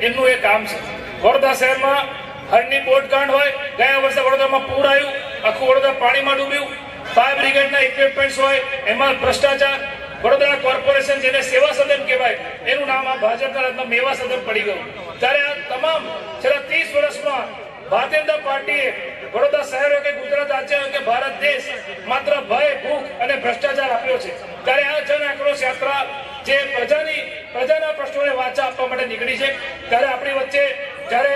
એમનું એ કામ છે. વડોદરા શહેરમાં હરની બોટકાંડ હોય, ગયા વર્ષે વડોદરામાં પૂર આવ્યું, આખું વડોદરા પાણીમાં ડૂબ્યું. ફાયર બ્રિગેડના ઇક્વિપમેન્ટ્સ હોય, એમાં ભ્રષ્ટાચાર, વડોદરા કોર્પોરેશન જેને સેવા સદન કહેવાય, એનું નામ આ ભાજપના મેવા સદન પડી ગયું. ત્યારે આ તમામ છેલ્લા ત્રીસ વર્ષમાં ભારતીય પાર્ટીએ વડોદરા શહેર કે ગુજરાત રાજ્ય કે ભારત દેશ માત્ર ભય, ભૂખ અને ભ્રષ્ટાચાર આપ્યો છે. ત્યારે આ જન આક્રોશ યાત્રા જે પ્રજાની, પ્રજાના પ્રશ્નોને વાચા આપવા માટે નીકળી છે. ત્યારે આપણી વચ્ચે જ્યારે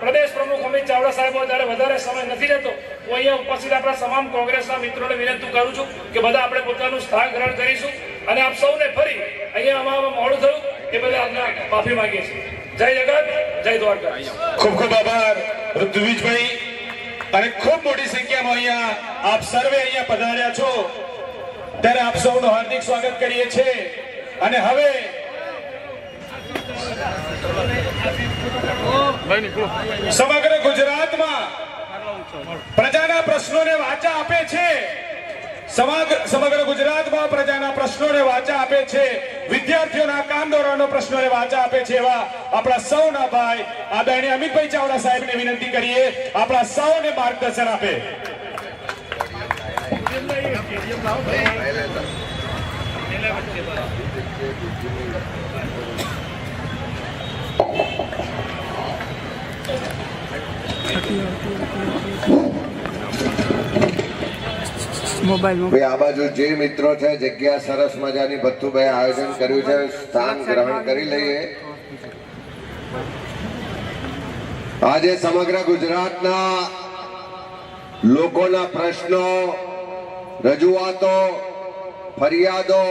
પ્રદેશ પ્રમુખ અમિત ચાવડા સાહેબ ત્યારે વધારે સમય નથી રહેતો હું અહીંયા ઉપસ્થિત આપણા તમામ કોંગ્રેસના મિત્રોને વિનંતી કરું છું કે બધા આપણે પોતાનું સ્થાન ગ્રહણ કરીશું અને આપ સૌને ફરી અહીંયા અમારા મોડું થયું એ બધા આપના માફી માંગીએ છીએ. જય જગત, જય દ્વારકા. ખૂબ ખૂબ આભાર, ઋત્વિજભાઈ. અને ખૂબ મોટી સંખ્યામાં અહીંયા આપ સર્વે અહીંયા પધાર્યા છો. ત્યારે આપ સૌનું હાર્દિક સ્વાગત કરીએ છીએ. અને હવે સમગ્ર ગુજરાતમાં પ્રજાના પ્રશ્નોને વાચા આપે છે. સમગ્ર ગુજરાતમાં પ્રજાના પ્રશ્નોને વાચા આપે છે. વિદ્યાર્થીઓના કામદારોના પ્રશ્નોને વાચા આપે છે એવા આપણા સૌના ભાઈ આદરણીય અમિતભાઈ ચાવડા સાહેબને વિનંતી કરીએ. આપણા સૌને માર્ગદર્શન આપે. જે મિત્રો છે, જગ્યા સરસ મજાની ભથ્થુભાઈ આયોજન કર્યું છે. સ્થાન ગ્રહણ કરી લઈએ. આજે સમગ્ર ગુજરાતના લોકોના પ્રશ્નો, રજૂઆતો ફરિયાદો,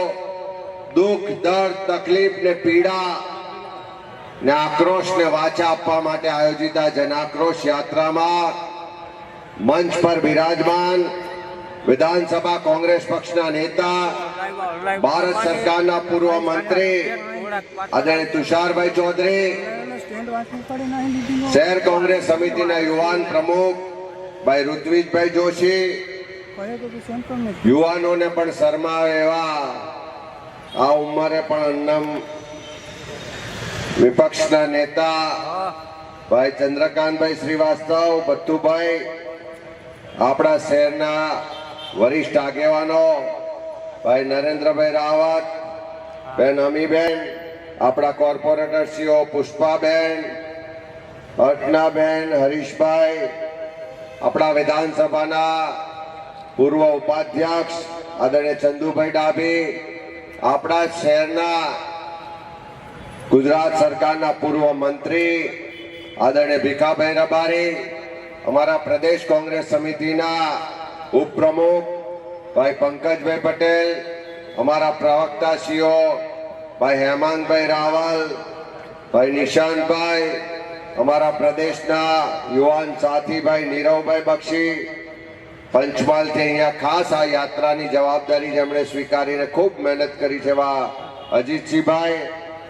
દુઃખ, દર્દ, તકલીફ ને પીડા ને આક્રોશ ને વાચા આપવા માટે આયોજિત આ જનાક્રોશ યાત્રામાં મંચ પર બિરાજમાન વિધાનસભા કોંગ્રેસ પક્ષના નેતા, ભારત સરકારના પૂર્વ મંત્રી આદરણીય તુષારભાઈ ચૌધરી, શહેર કોંગ્રેસ સમિતિના યુવાન પ્રમુખ ભાઈ ઋત્વિજભાઈ જોશી યુવાનોને પણ શરમાવે એવા. આ ઉંમરે પણ અન્નમ વિપક્ષના નેતા ભાઈ ચંદ્રકાંતભાઈ શ્રીવાસ્તવ, બત્તુભાઈ, આપણા શહેરના વરિષ્ઠ આગેવાનો, ભાઈ નરેન્દ્રભાઈ રાવત, બેન અમીબેન, આપણા કોર્પોરેટરશ્રીઓ પુષ્પાબેન અટનાબેન હરીશભાઈ, આપણા વિધાનસભાના પૂર્વ ઉપાધ્યક્ષ આદરણીય ચંદુભાઈ ડાભી, આપણા શહેરના ગુજરાત સરકારના પૂર્વ મંત્રી આદરણીય ભીખાભાઈ રબારી, અમારા પ્રદેશ કોંગ્રેસ સમિતિના ઉપપ્રમુખ ભાઈ પંકજભાઈ પટેલ, અમારા પ્રવક્તાશ્રીઓ ભાઈ હેમાંગભાઈ રાવલ, ભાઈ નિશાંતભાઈ, અમારા પ્રદેશના યુવાન સાથી ભાઈ નીરવભાઈ બક્ષી પંચમહાલથી અહીંયા ખાસ આ યાત્રાની જવાબદારી જેમણે સ્વીકારીને ખૂબ મહેનત કરી છે એવા અજીતસિંહભાઈ,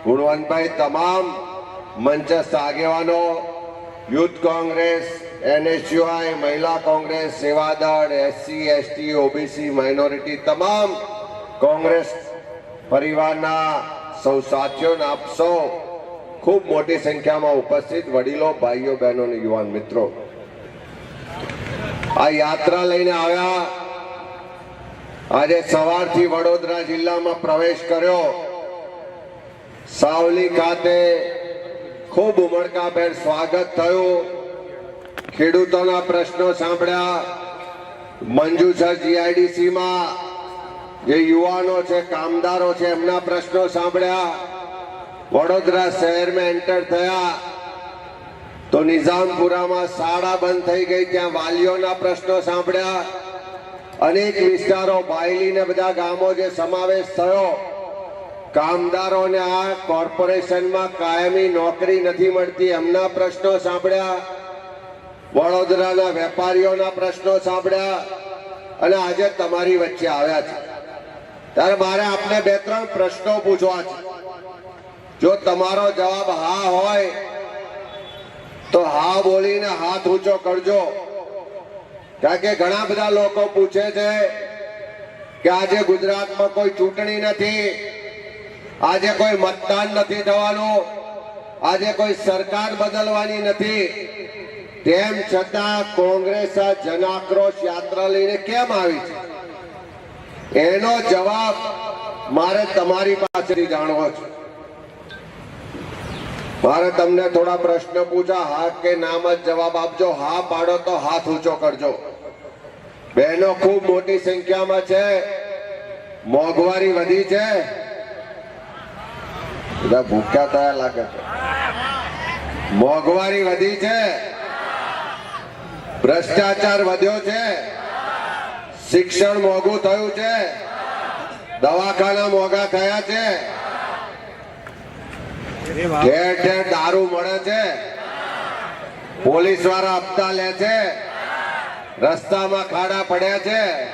ગુણવંતભાઈ તમામ મંચસ્થ આગેવાનો, યુથ કોંગ્રેસ, એનએસયુઆઈ, મહિલા Congress, Sevadal, SC, ST, OBC, minority તમામ કોંગ્રેસ પરિવારના સૌ સાથીઓને આપ સૌ ખૂબ મોટી સંખ્યામાં ઉપસ્થિત વડીલો, ભાઈઓ, બહેનો યુવાન મિત્રો. આ યાત્રા લઈને આવ્યા. આજે સવારથી વડોદરા જિલ્લામાં પ્રવેશ કર્યો. સાવલી ખાતે ખૂબ ઉમળકાભેર સ્વાગત થયું. ખેડૂતોના પ્રશ્નો સાંભળ્યા. મંજુસર જીઆઈડીસીમાં જે યુવાનો છે, કામદારો છે, એમના પ્રશ્નો સાંભળ્યા. વડોદરા શહેરમાં એન્ટર થયા. તો નિઝામપુરામાં શાળા બંધ થઈ ગઈ ત્યાં વાલીઓના પ્રશ્નો સાંભળ્યા. અનેક વિસ્તારો બાયલી ને બધા ગામો જે સમાવેશ થયો. કામદારોને આ કોર્પોરેશનમાં કાયમી નોકરી નથી મળતી એમના પ્રશ્નો સાંભળ્યા. વડોદરાના વેપારીઓના પ્રશ્નો સાંભળ્યા અને આજે તમારી વચ્ચે આવ્યા છે. ત્યારે મારે આપને બે ત્રણ પ્રશ્નો પૂછવા છે. જો તમારો જવાબ હા હોય તો હા બોલીને હાથ ઊંચો કરજો. કારણ કે ઘણા બધા લોકો પૂછે છે કે આજે ગુજરાતમાં કોઈ ચૂંટણી નથી, આજે કોઈ મતદાન નથી થવાનું, આજે કોઈ સરકાર બદલવાની નથી. તેમ છતાં કોંગ્રેસ આ જન યાત્રા લઈને કેમ આવી છે? એનો જવાબ મારે તમારી પાસેથી જાણવો છે. મારે તમને થોડા પ્રશ્ન પૂછા હા કે નામ જ જવાબ આપજો. હા પાડો તો હાથ ઊંચો કરજો. બહેનો ખૂબ મોટી સંખ્યામાં છે. મોંઘવારી વધી છે. બધા ભૂખ્યા થયા લાગે છે. મોંઘવારી વધી છે. ભ્રષ્ટાચાર વધ્યો છે. શિક્ષણ મોંઘું થયું છે. દવાખાના મોંઘા થયા છે. ઠેર ઠેર દારૂ મળે છે. પોલીસવાળા હપ્તા લે છે. રસ્તામાં ખાડા પડ્યા છે.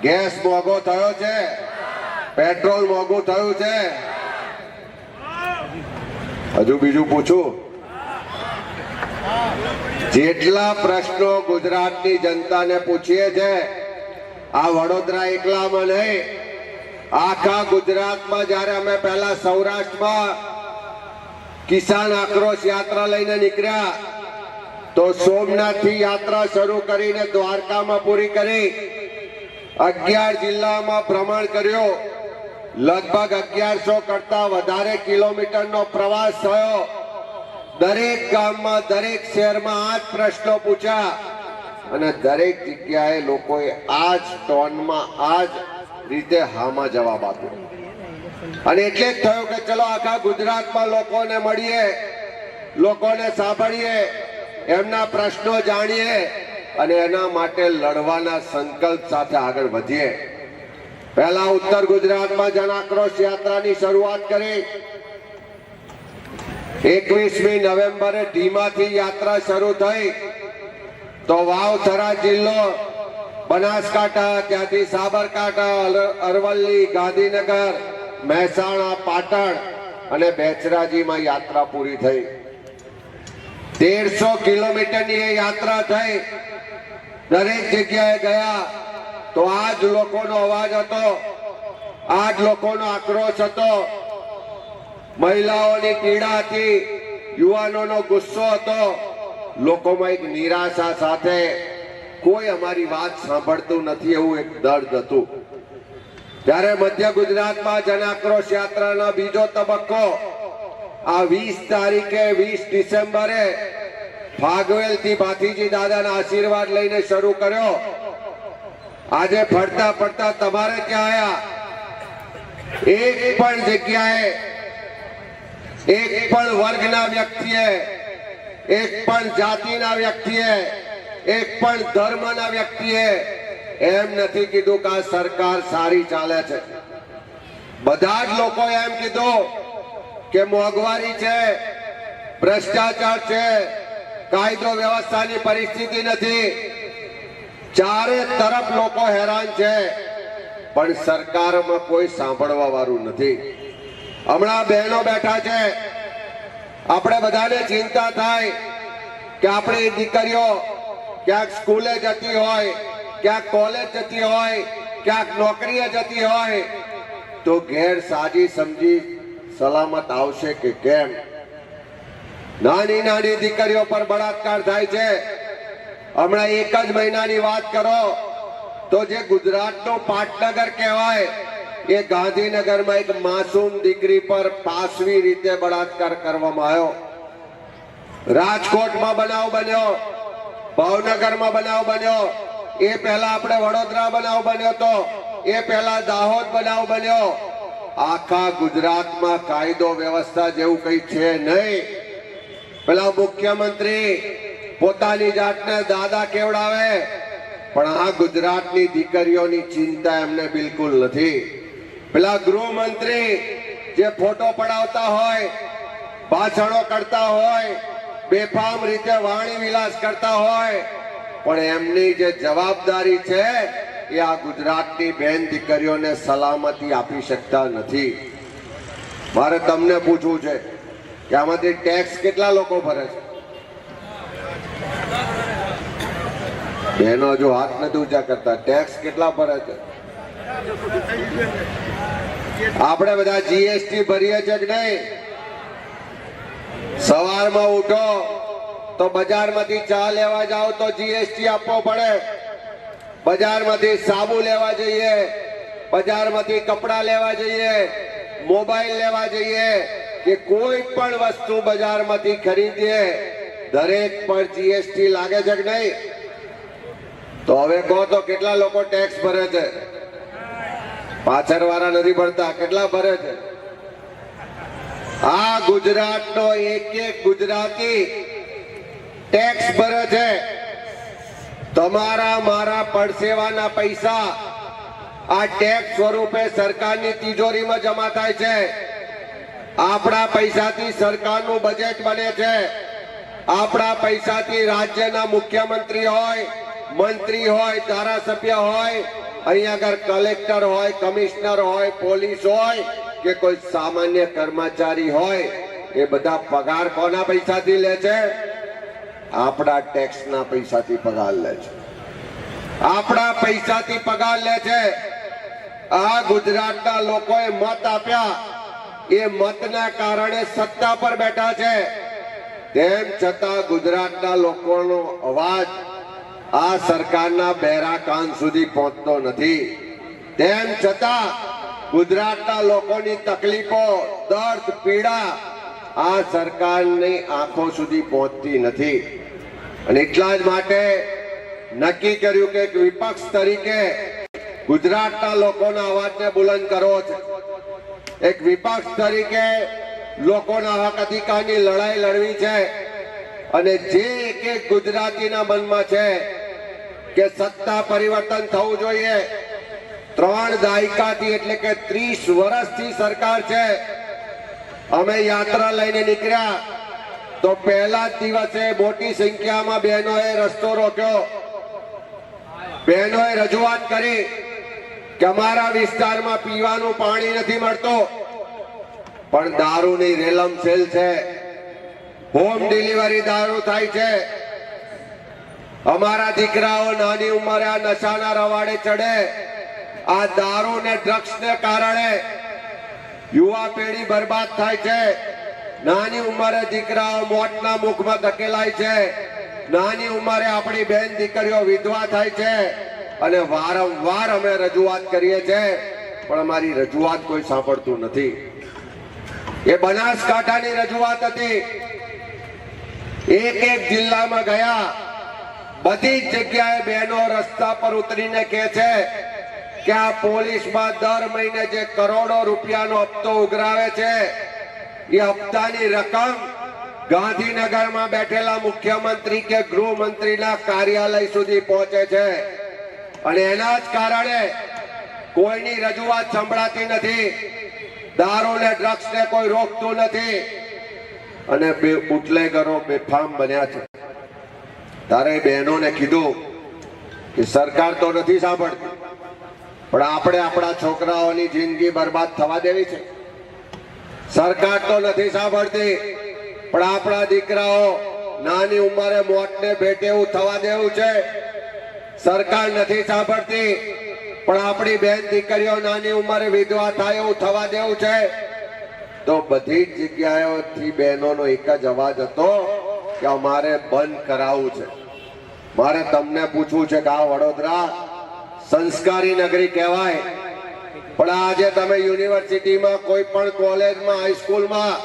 ગેસ મોંઘો થયો છે. પેટ્રોલ મોંઘું થયું છે. હજુ બીજું પૂછું. જેટલા પ્રશ્નો ગુજરાતની જનતાને પૂછીએ છે, આ વડોદરા એકલામાં નહીં. આખા ગુજરાતમાં જ્યારે અમે પહેલા સૌરાષ્ટ્રમાં કિસાન આક્રોશ યાત્રા લઈને નીકળ્યા. તો સોમનાથથી યાત્રા શરૂ કરીને દ્વારકામાં પૂરી કરી. અગિયાર જિલ્લામાં ભ્રમણ કર્યો. લગભગ અગિયારસો કરતા વધારે કિલોમીટરનો પ્રવાસ થયો. દરેક ગામમાં, દરેક શહેરમાં આ જ પ્રશ્નો પૂછ્યા. અને દરેક જગ્યાએ લોકોએ આ જ ટોનમાં આ જ રીતે હામાં જવાબ આપ્યો. અને એટલે જ થયું કે ચલો આખા ગુજરાતમાં લોકોને મળીએ, લોકોને સાંભળીએ, એમના પ્રશ્નો જાણીએ અને એના માટે લડવાના સંકલ્પ સાથે આગળ વધીએ. પહેલા ઉત્તર ગુજરાતમાં જન આક્રોશ યાત્રાની શરૂઆત કરી. એકવીસમી નવેમ્બરે ધીમાથી યાત્રા શરૂ થઈ. તો વાવથરા જિલ્લો, બનાસકાંઠા, ત્યાંથી સાબરકાંઠા અરવલ્લી ગાંધીનગર મહેસાણા, પાટણ અને બેચરાજીમાં યાત્રા પૂરી થઈ. તેરસો કિલોમીટરની એ યાત્રા થઈ. દરેક જગ્યાએ ગયા તો આ જ લોકોનો અવાજ હતો આ જ લોકોનો આક્રોશ હતો. મહિલાઓની પીડા હતી યુવાનોનો ગુસ્સો હતો. લોકોમાં એક નિરાશા સાથે કોઈ અમારી વાત સાંભળતું નથી એવું એક દર્દ હતું. ત્યારે મધ્ય ગુજરાતમાં જન આક્રોશ યાત્રાનો બીજો તબક્કો આ વીસ તારીખે વીસ ડિસેમ્બરે ફાગવેલથી ભાથીજી દાદાના આશીર્વાદ લઈને શરૂ કર્યો. આજે ફરતા ફરતા તમારે ત્યાં આવ્યા એક પણ જગ્યાએ, એક પણ વર્ગના વ્યક્તિએ, એક પણ જાતિના વ્યક્તિએ, એક પણ ધર્મના વ્યક્તિએ એમ નથી કીધું કે આ સરકાર સારી ચાલે છે. બધા જ લોકો એમ કીધું કે મોંઘવારી છે, ભ્રષ્ટાચાર છે, કાયદો વ્યવસ્થાની પરિસ્થિતિ નથી. ચારે તરફ લોકો હેરાન છે, પણ સરકારમાં કોઈ સાંભળવા વાળું નથી. હમણાં બહેનો બેઠા છે. આપણે બધાને ચિંતા થાય કે આપણી દીકરીઓ ક્યાંક સ્કૂલે જતી હોય ક્યાંક કોલેજ જતી હોય, ક્યાંક નોકરીએ જતી હોય, તો ઘેર સાજી સમજી સલામત આવશે કે કેમ? નાની નાની દીકરીઓ પર બળાત્કાર થાય છે. હમણાં એક જ મહિનાની વાત કરો, તો જે ગુજરાતનો પાટનગર કહેવાય, એ ગાંધીનગરમાં એક માસૂમ દીકરી પર પાસવી રીતે બળાત્કાર કરવામાં આવ્યો. રાજકોટમાં બનાવ બન્યો, ભાવનગરમાં બનાવ બન્યો એ પહેલા આપણે વડોદરા બનાવ બન્યો તો, એ પહેલા દાહોદ બનાવ બન્યો. આખા ગુજરાતમાં કાયદો વ્યવસ્થા જેવું કઈ છે નહીં. પેલા મુખ્યમંત્રી પોતાની જાતને દાદા કેવડાવે? પણ આ ગુજરાતની દીકરીઓની ચિંતા એમને બિલકુલ નથી. પેલા ગૃહમંત્રી જે ફોટો પડાવતા હોય, ભાષણો કરતા હોય, બેફામ રીતે વાણી વિલાસ કરતા હોય પણ એમની જે જવાબદારી છે, એ આ ગુજરાતની બેન દીકરીઓને સલામતી આપી શકતા નથી. મારે તમને પૂછવું છે કે આમાંથી ટેક્સ કેટલા લોકો ભરે છે? બહેનો હજુ હાથ નથી ઊંચા કરતા ટેક્સ કેટલા ભરે છે? આપણે બધા જીએસટી ભરીએ છે કે નહીં? સવારમાં ઉઠો તો બજારમાંથી ચા લેવા જાઓ તો જીએસટી આપવો પડે. બજારમાંથી સાબુ લેવા જઈએ. બજારમાંથી કપડાં લેવા જઈએ. મોબાઈલ લેવા જઈએ કે કોઈ પણ વસ્તુ બજારમાંથી ખરીદીએ. દરેક પર જીએસટી લાગે છે કે નહીં? તો હવે કહો તો કેટલા લોકો ટેક્સ ભરે છે? પાછળ વાળા નથી ભરતા. કેટલા ભરે છે? આ ગુજરાતનો એક એક ગુજરાતી ટેક્સ ભરે છે. તમારા, મારા પડસેવાના પૈસા આ ટેક્સ સ્વરૂપે સરકારની તિજોરીમાં જમા થાય છે. આપણા પૈસાથી સરકારનું બજેટ બને છે. આપણા પૈસાથી રાજ્યના મુખ્યમંત્રી હોય, મંત્રી હોય, ધારાસભ્ય હોય અહીંયા આગળ કલેક્ટર હોય કમિશનર હોય પોલીસ હોય કે કોઈ સામાન્ય કર્મચારી હોય, એ બધા પગાર કોના પૈસાથી લે છે? આપણા ટેક્સના પૈસાથી પગાર લે છે. આપણા પૈસાથી પગાર લે છે. આ ગુજરાતના લોકોએ મત આપ્યા. એ મતના કારણે સત્તા પર બેઠા છે. તેમ છતાં ગુજરાતના લોકોનો અવાજ આ સરકારના બેરા કાન સુધી પહોંચતો નથી. તેમ છતાં ગુજરાતના લોકોની તકલીફો, દર્દ, પીડા આ સરકારની આંખો સુધી પહોંચતી નથી. અને એટલા જ માટે નક્કી કર્યું કે વિપક્ષ તરીકે ગુજરાતના લોકોના અવાજને બુલંદ કરવો છે એક વિપક્ષ તરીકે લોકોના હક અધિકારની લડાઈ લડવી છે. અને જે એક એક ગુજરાતીના મનમાં છે કે સત્તા પરિવર્તન થવું જોઈએ. ત્રણ દાયકાથી એટલે કે ત્રીસ વર્ષથી સરકાર છે. અમે યાત્રા લઈને નીકળ્યા. તો પહેલા જ દિવસે મોટી સંખ્યામાં બહેનોએ રસ્તો રોક્યો. બહેનોએ રજૂઆત કરી કે અમારા વિસ્તારમાં પીવાનું પાણી નથી મળતું. પણ દારૂની રેલમ સેલ છે. હોમ ડિલિવરી દારૂ થાય છે. અમારા દીકરાઓ નાની ઉંમરે આ નશાના રવાડે ચડે. આ દારૂ ને ડ્રગ્સ ને કારણે યુવા પેઢી બરબાદ થાય છે. નાની ઉંમરે દીકરાઓ મોતના મુખમાં ધકેલાય છે. નાની ઉંમરે આપણી બેન દીકરીઓ વિધવા થાય છે. અને વારંવાર અમે રજૂઆત કરીએ છીએ પણ અમારી રજૂઆત કોઈ સાંભળતું નથી. એ બનાસકાંઠાની રજૂઆત હતી. એક એક જિલ્લામાં ગયા. બધી જ જગ્યાએ બહેનો રસ્તા પર ઉતરીને કહે છે કે આ પોલીસમાં દર મહિને જે કરોડો રૂપિયાનો હપ્તો ઉઘરાવે છે. એ હપ્તાની રકમ ગાંધીનગરમાં બેઠેલા મુખ્યમંત્રી કે ગૃહમંત્રીના કાર્યાલય સુધી પહોંચે છે. અને એના જ કારણે કોઈની રજૂઆત સંભળાતી નથી. દારૂ ને ડ્રગ્સ ને કોઈ રોકતું નથી. અને બે બુટલેગરો બેફામ બન્યા છે. તારે બહેનોને કીધું કે સરકાર તો નથી સાંભળતી, પણ આપણે આપણા છોકરાઓની જિંદગી બરબાદ થવા દેવી છે. સરકાર તો નથી સાંભળતી. પણ આપણા દીકરાઓ નાની ઉંમરે મોતને ભેટે એવું થવા દેવું છે. સરકાર નથી સાંભળતી. પણ આપણી બેન દીકરીઓ નાની ઉંમરે વિધવા થાય એવું થવા દેવું છે. તો બધી જ જગ્યાએથી બહેનોનો એક જ અવાજ હતો કે અમારે બંધ કરાવવું છે. મારે તમને પૂછવું છે કે આ વડોદરા સંસ્કારી નગરી કહેવાય. પણ આજે તમે યુનિવર્સિટીમાં કોઈ પણ કોલેજમાં હાઈસ્કૂલમાં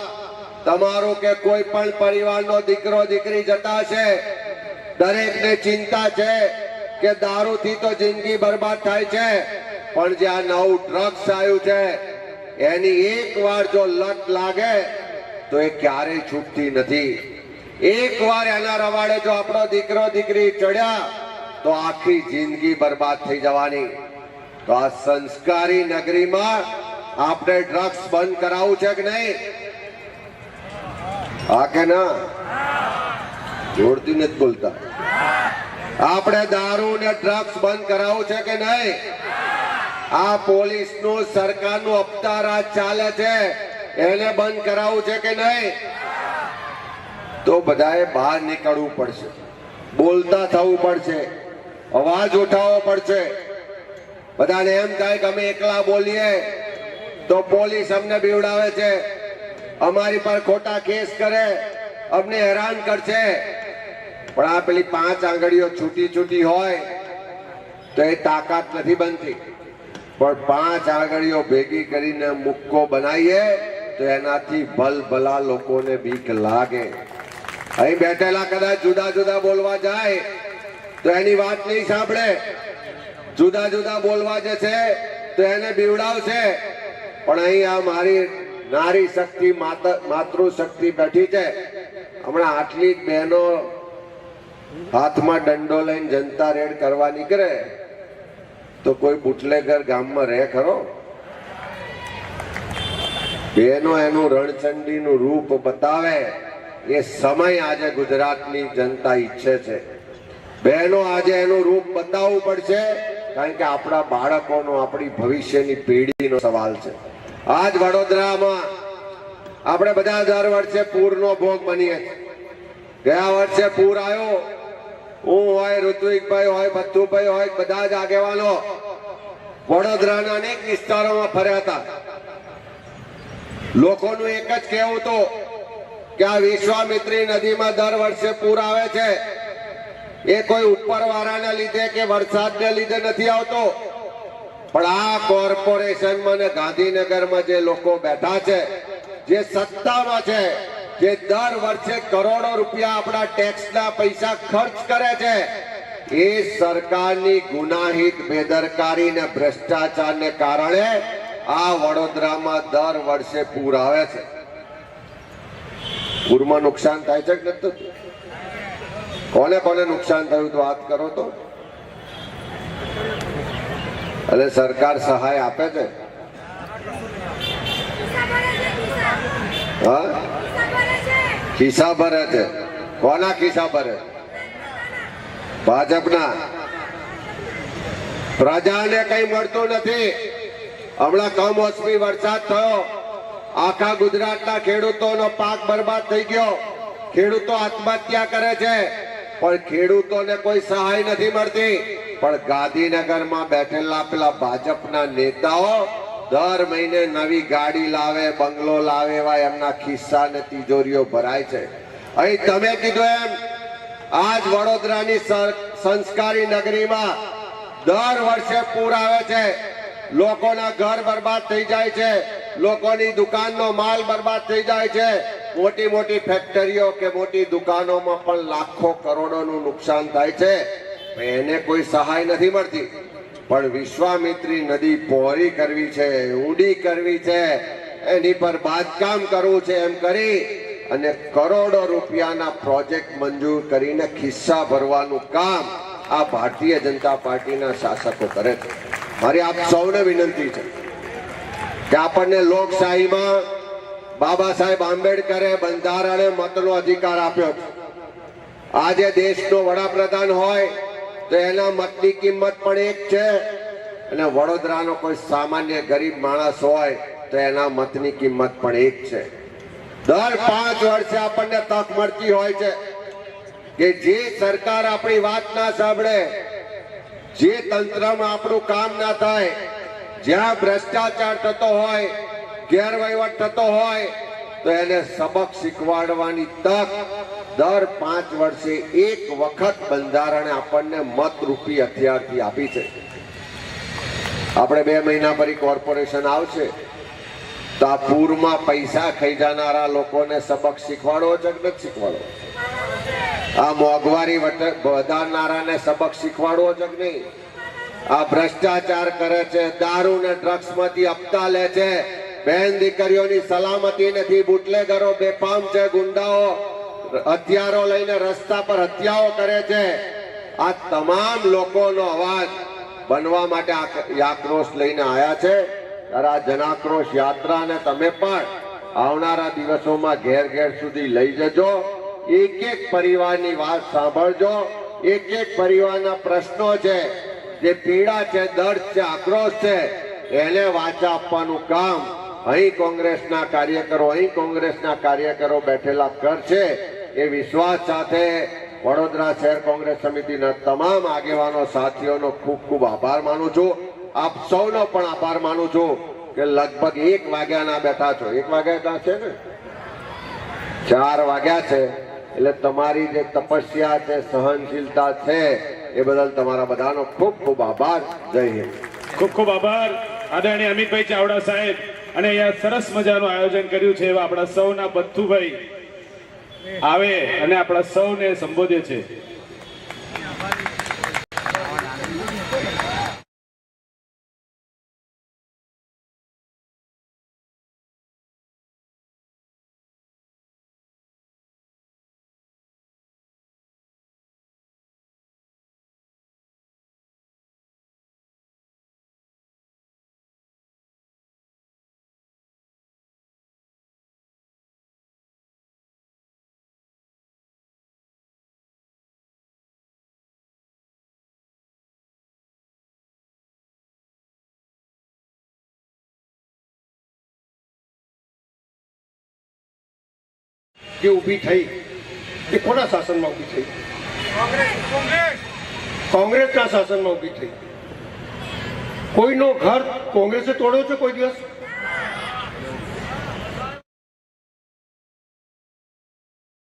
તમારો કે કોઈ પણ પરિવારનો દીકરો, દીકરી જતા છે દરેકને ચિંતા છે કે દારૂથી તો જિંદગી બરબાદ થાય છે, પણ જે આ નવું ડ્રગ્સ આવ્યું છે, એની એક વાર જો લત લાગે, તો એ ક્યારેય છૂટતી નથી. એક વાર એના રવાડે જો આપણો દીકરો, દીકરી ચડ્યા, તો આખી જિંદગી બરબાદ થઈ જવાની. તો આ સંસ્કારી નગરીમાં આપણે ડ્રગ્સ બંધ કરાવવું છે કે નહીં? હા કે ના? જોડતી નથી બોલતા. આપણે દારૂ ને ડ્રગ્સ બંધ કરાવવું છે કે નહીં? આ પોલીસનું સરકારનું અપતારા ચાલે છે. એને બંધ કરાવવું છે કે નહીં? તો બધાએ બહાર નીકળવું પડશે. બોલતા થવું પડશે. અવાજ ઉઠાવવો પડશે. બધાને એમ થાય કે અમે એકલા બોલીએ, તો પોલીસ અમને બીવડાવે છે. અમારી પર ખોટા કેસ કરે, અમને હેરાન કરશે. પણ આ પેલી પાંચ આંગળીઓ છૂટી છૂટી હોય, તો એ તાકાત નથી બનતી. પણ પાંચ આંગળીઓ ભેગી કરીને મુક્કો બનાવીએ, તો એનાથી ભલભલા લોકોને બીક લાગે. અહીં બેઠેલા કદાચ જુદા જુદા બોલવા જાય, તો એની વાત નહીં સાંભળે. જુદા જુદા બોલવા જે છે, તો એને બીવડાવશે. પણ અહીં આ મારી નારી શક્તિ માતૃશક્તિ માતૃ શક્તિ બેઠી છે. હમણાં આટલી બહેનો હાથમાં દંડો લઈને જનતા રેડ કરવા નીકળે, તો કોઈ બુટલેગર ગામમાં રહે ખરો? બહેનો એનું રણચંડીનું રૂપ બતાવે, એ સમય આજે ગુજરાતની જનતા ઈચ્છે છે. બહેનો આજે એનું રૂપ બતાવવું પડશે કારણ કે આપણા બાળકોનો, આપણી ભવિષ્યની પેઢીનો સવાલ છે. આજ વડોદરામાં આપણે બધા દર વર્ષે પૂરનો ભોગ બનીએ ગયા વર્ષે પૂર આવ્યો. હું હોય, ઋત્વિકભાઈ હોય, ભથ્થુભાઈ હોય, બધા જ આગેવાનો વડોદરાના અનેક વિસ્તારોમાં ફર્યા હતા. લોકોનું એક જ કહેવું હતું કે આ વિશ્વામિત્રી નદીમાં દર વર્ષે પૂર આવે છે. એ કોઈ ઉપરવાળાને લીધે કે વરસાદને લીધે નથી આવતો પણ આ કોર્પોરેશનમાં ને ગાંધીનગરમાં જે લોકો બેઠા છે, જે સત્તામાં છે, જે દર વર્ષે કરોડો રૂપિયા આપણા ટેક્સના પૈસા ખર્ચ કરે છે, એ સરકારની ગુનાહિત બેદરકારી ને ભ્રષ્ટાચારને કારણે આ વડોદરામાં દર વર્ષે પૂર આવે છે પૂરમાં નુકસાન થાય છે કે નથી? કોને કોને નુકસાન થયું તો વાત કરો તો. અને સરકાર સહાય આપે છે. ખિસ્સા ભરે છે. કોના ખિસ્સા ભરે? ભાજપના. પ્રજાને કઈ મળતું નથી. હમણાં કમોસમી વરસાદ થયો. આખા ગુજરાતના ખેડૂતોનો પાક બરબાદ થઈ ગયો. ખેડૂતો આત્મહત્યા કરે છે. પણ ખેડૂતોને કોઈ સહાય નથી મળતી. પણ ગાંધીનગરમાં બેઠેલા પેલા ભાજપના નેતાઓ દર મહિને નવી ગાડી લાવે, બંગલો લાવે એવા એમના ખિસ્સા ને તિજોરીઓ ભરાય છે. અહીં તમે કીધું એમ, આજ વડોદરાની સંસ્કારી નગરીમાં દર વર્ષે પૂર આવે છે. લોકોના ઘર બરબાદ થઈ જાય છે. લોકોની દુકાનનો માલ બરબાદ થઈ જાય છે. મોટી મોટી ફેક્ટરીઓ કે મોટી દુકાનોમાં પણ લાખો કરોડોનું નુકસાન થાય છે. એને કોઈ સહાય નથી મળતી. પણ વિશ્વામિત્રી નદી પહોળી કરવી છે ઊંડી કરવી છે. એની પર બાંધકામ કરવું છે એમ કરી અને કરોડો રૂપિયાના પ્રોજેક્ટ મંજૂર કરીને ખિસ્સા ભરવાનું કામ આ ભારતીય જનતા પાર્ટીના શાસકો કરે છે. મારી આપ સૌને વિનંતી છે કે આપણને લોકશાહીમાં બાબા સાહેબ આંબેડકરે બંધારણે મતનો અધિકાર આપ્યો. આજે દેશનો વડાપ્રધાન હોય તો એના મતની કિંમત પણ એક છે. અને વડોદરાનો કોઈ સામાન્ય ગરીબ માણસ હોય તો એના મતની કિંમત પણ એક છે. દર પાંચ વર્ષે આપણને તક મળતી હોય છે કે જે સરકાર આપણી વાત ના સાંભળે, જે તંત્રમાં આપણું કામ ના થાય, જ્યાં ભ્રષ્ટાચાર થતો હોય ગેરવહીવટ થતો હોય, તો એને સબક શીખવાડવાની તક દર પાંચ વર્ષે એક વખત બંધારણે આપણને મતરૂપી હથિયારથી આપી છે. આપણે બે મહિના પછી કોર્પોરેશન આવશે, તો આ પૂરમાં પૈસા ખાઈ જનારા લોકોને સબક કે નથી શીખવાડવો આ મોંઘવારી વધારનારાને સબક શીખવાડવો કે નહીં? આ ભ્રષ્ટાચાર કરે છે, દારૂ ને ડ્રગ્સમાંથી હપ્તા લે છે બેન દીકરીઓની સલામતી નથી, બુટલેગરો બેફામ છે, ગુંડાઓ હથિયારો લઈને રસ્તા પર હત્યાઓ કરે છે. આ તમામ લોકોનો અવાજ બનવા માટે આક્રોશ લઈને આવ્યા છે. ત્યારે આ જનાક્રોશ યાત્રાને તમે પણ આવનારા દિવસોમાં ઘેર ઘેર સુધી લઈ જજો. એક એક પરિવારની વાત સાંભળજો. એક એક પરિવારના પ્રશ્નો છે. જે પીડા છે, દર્દ છે, આક્રોશ છે, એને વાચા આપવાનું કામ અહીં કોંગ્રેસના કાર્યકરો, અહીં કોંગ્રેસના કાર્યકરો બેઠેલા કરશે એ વિશ્વાસ સાથે વડોદરા શહેર કોંગ્રેસ સમિતિના તમામ આગેવાનો સાથીઓનો ખૂબ ખૂબ આભાર માનું છું. આપ સૌનો પણ આભાર માનું છું કે લગભગ એક વાગ્યાના બેઠા છો. એક વાગ્યા ત્યાં છે ને? ચાર વાગ્યા છે. એટલે તમારી જે તપસ્યા છે, સહનશીલતા છે, એ બદલ તમારા બધાનો ખૂબ ખૂબ આભાર. જય હિન્દ. ખૂબ ખૂબ આભાર. આદરણીય અમિતભાઈ ચાવડા સાહેબ અને અહીંયા સરસ મજાનું આયોજન કર્યું છે એવા આપણા સૌના બથુભાઈ આવે અને આપણા સૌને સંબોધે છે. જે ઊભી થઈ. એ કોના શાસનમાં ઊભી થઈ? કોંગ્રેસના શાસનમાં ઊભી થઈ. કોઈનો ઘર કોંગ્રેસે તોડ્યો છે કોઈ દિવસ?